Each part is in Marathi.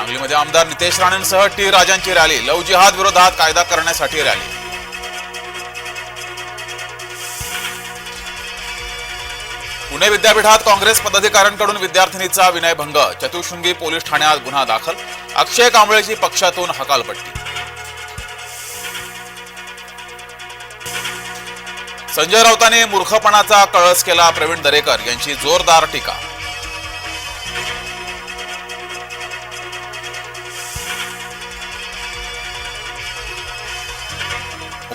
सांगलीमध्ये आमदार नितेश राणेंसह टी राजांची रॅली. लव जिहाद विरोधात कायदा करण्यासाठी रॅली. पुणे विद्यापीठात काँग्रेस पदाधिकाऱ्यांकडून विद्यार्थिनीचा विनयभंग. चतुशृंगी पोलीस ठाण्यात गुन्हा दाखल. अक्षय कांबळेची पक्षातून हकालपट्टी. संजय राऊतांनी मूर्खपणाचा कळस केला प्रवीण दरेकर. यांची जोरदार टीका.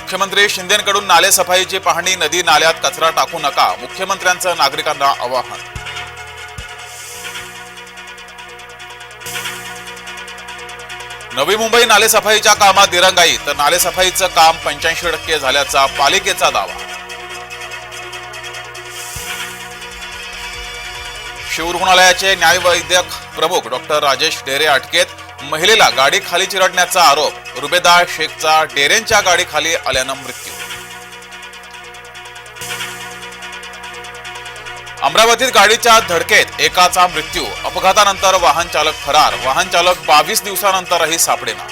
मुख्यमंत्री शिंदेकडून नाले सफाईची पाहणी नदी नाल्यात कचरा टाकू नका मुख्यमंत्र्यांचं नागरिकांना आवाहन. नवी मुंबई नालेसफाईच्या कामात दिरंगाई तर नालेसफाईचं काम पंच्याऐंशी टक्के झाल्याचा पालिकेचा दावा. शिवरुग्णालयाचे न्यायवैद्यक प्रमुख डॉक्टर राजेश डेरे अटकेत महिलेला गाडी खाली चिरडण्याचा आरोप. रुबेदा शेखचा डेरेंच्या गाडी खाली आल्यानं मृत्यू. अमरावतीत गाडीच्या धडकेत एकाचा मृत्यू. अपघातानंतर वाहन चालक फरार. वाहन चालक बावीस दिवसानंतरही सापडेना.